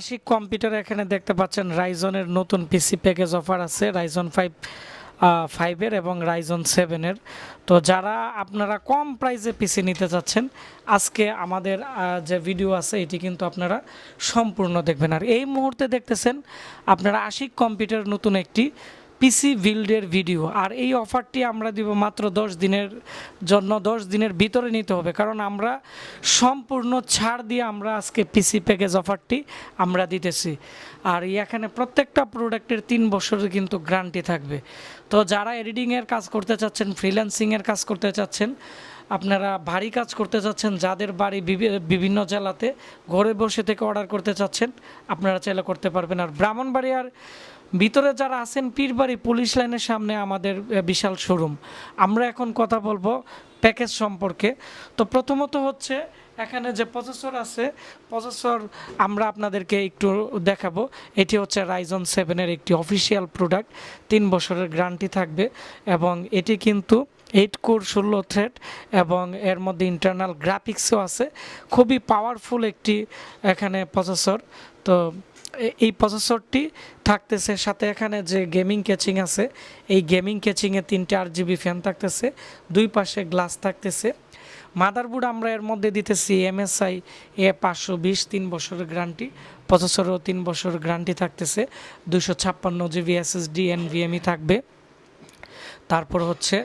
Ashiq computer এখানে দেখতে পাচ্ছেন রাইজনের নতুন পিসি প্যাকেজ অফার আছে রাইজন ফাইভ ফাইভের এবং রাইজন সেভেনের তো যারা আপনারা কম প্রাইসে পিসি নিতে চাচ্ছেন, আজকে আমাদের যে ভিডিও আছে, এটি কিন্তু আপনারা সম্পূর্ণ দেখবেন। আর এই মুহূর্তে দেখতেছেন, আপনারা আশিক কম্পিউটার নতুন একটি পিসি বিল্ডের ভিডিও। আর এই অফারটি আমরা দিব মাত্র দশ দিনের জন্য, দশ দিনের ভিতরে নিতে হবে। কারণ আমরা সম্পূর্ণ ছাড় দিয়ে আমরা আজকে পিসি প্যাকেজ অফারটি আমরা দিতেছি। আর এখানে প্রত্যেকটা প্রোডাক্টের তিন বছরের কিন্তু গ্যারান্টি থাকবে। তো যারা এডিটিংয়ের কাজ করতে চাচ্ছেন, ফ্রিল্যান্সিংয়ের কাজ করতে চাচ্ছেন আপনারা ভারী কাজ করতে চাচ্ছেন যাদের বাড়ি বিভিন্ন জেলাতে, ঘরে বসে থেকে অর্ডার করতে চাচ্ছেন, আপনারা চাইলে করতে পারবেন। আর ব্রাহ্মণবাড়িয়ার ভিতরে যারা আছেন, পীরবাড়ি পুলিশ লাইনের সামনে আমাদের বিশাল শোরুম আমরা এখন কথা বলব প্যাকেজ সম্পর্কে। তো প্রথমত হচ্ছে, এখানে যে প্রসেসর আছে প্রসেসর আমরা আপনাদেরকে একটু দেখাবো। এটি হচ্ছে রাইজন সেভেনের একটি অফিসিয়াল প্রোডাক্ট তিন বছরের গ্যারান্টি থাকবে এবং এটি কিন্তু এইট কোর ষোলো থ্রেড এবং এর মধ্যে ইন্টারনাল গ্রাফিক্সও আছে। খুবই পাওয়ারফুল একটি এখানে প্রসেসর তো এই প্রসেসরটি থাকতেছে, সাথে এখানে যে গেমিং ক্যাচিং আছে, এই গেমিং ক্যাচিংয়ে তিনটে আট জিবি ফ্যান থাকতেছে, দুই পাশে গ্লাস থাকতেছে। মাদারবোর্ড আমরা এর মধ্যে দিতেছি এমএসআই এ পাঁচশো বিশ, তিন বছরের গ্যারান্টি প্রসেসরও তিন বছরের গ্যারান্টি থাকতেছে। দুশো ছাপ্পান্ন জিবি এসএসডি এনভিএমই থাকবে। তারপর হচ্ছে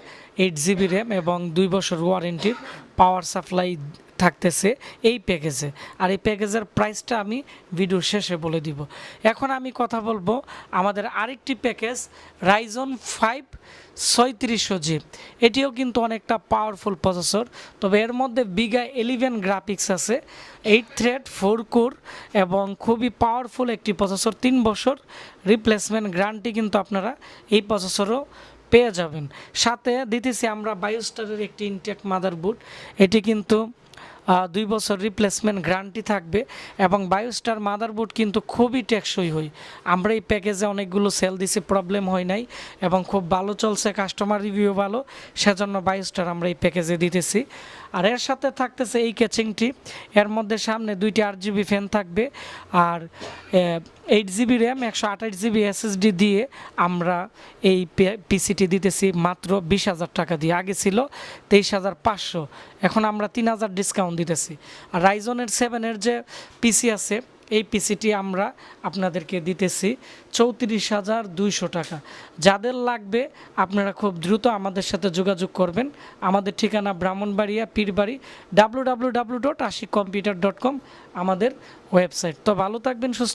এইট জিবি র্যাম এবং দুই বছর ওয়ারেন্টির পাওয়ার সাপ্লাই থাকতেছে এই প্যাকেজে আর এই প্যাকেজের প্রাইসটা আমি ভিডিওর শেষে বলে দিব। এখন আমি কথা বলব আমাদের আরেকটি প্যাকেজ রাইজন ফাইভ ছয়ত্রিশশো জি এটিও কিন্তু অনেকটা পাওয়ারফুল প্রসেসর তবে এর মধ্যে বিগা এলিভেন গ্রাফিক্স আছে এইট থ্রেড ফোর কোর এবং খুবই পাওয়ারফুল একটি প্রসেসর তিন বছর রিপ্লেসমেন্ট গ্যারান্টি কিন্তু আপনারা এই প্রসেসরও পেয়ে যাবেন। সাথে দিতেছি আমরা বায়োস্টারের একটি ইনটেক মাদারবোর্ড এটি কিন্তু দুই বছর রিপ্লেসমেন্ট গ্যারান্টি থাকবে এবং বায়োস্টার মাদারবোর্ড কিন্তু খুবই টেকসই হই আমরা এই প্যাকেজে অনেকগুলো সেল দিছি প্রবলেম হয় নাই এবং খুব ভালো চলছে কাস্টমার রিভিউ ভালো, সেজন্য বায়োস্টার আমরা এই প্যাকেজে দিতেছি। আর এর সাথে থাকতেছে এই ক্যাচিংটি এর মধ্যে সামনে দুইটি আট জিবি ফ্যান থাকবে আর এইট জিবি র্যাম একশো আঠাশ জিবি এসএসডি দিয়ে আমরা এই পিসিটি দিতেছি মাত্র বিশ হাজার টাকা দিয়ে। আগে ছিল তেইশ হাজার পাঁচশো, এখন আমরা তিন হাজার ডিসকাউন্ট দিতেছি। আর রাইজনের সেভেনের যে পিসি আছে, এই পিসিটি আমরা আপনাদেরকে দিতেছি চৌত্রিশ হাজার দুইশো টাকা। যাদের লাগবে, আপনারা খুব দ্রুত আমাদের সাথে যোগাযোগ করবেন। আমাদের ঠিকানা Brahmanbaria, Pirbari, W W W dot Ashik computer dot com আমাদের ওয়েবসাইট। তো ভালো থাকবেন, সুস্থ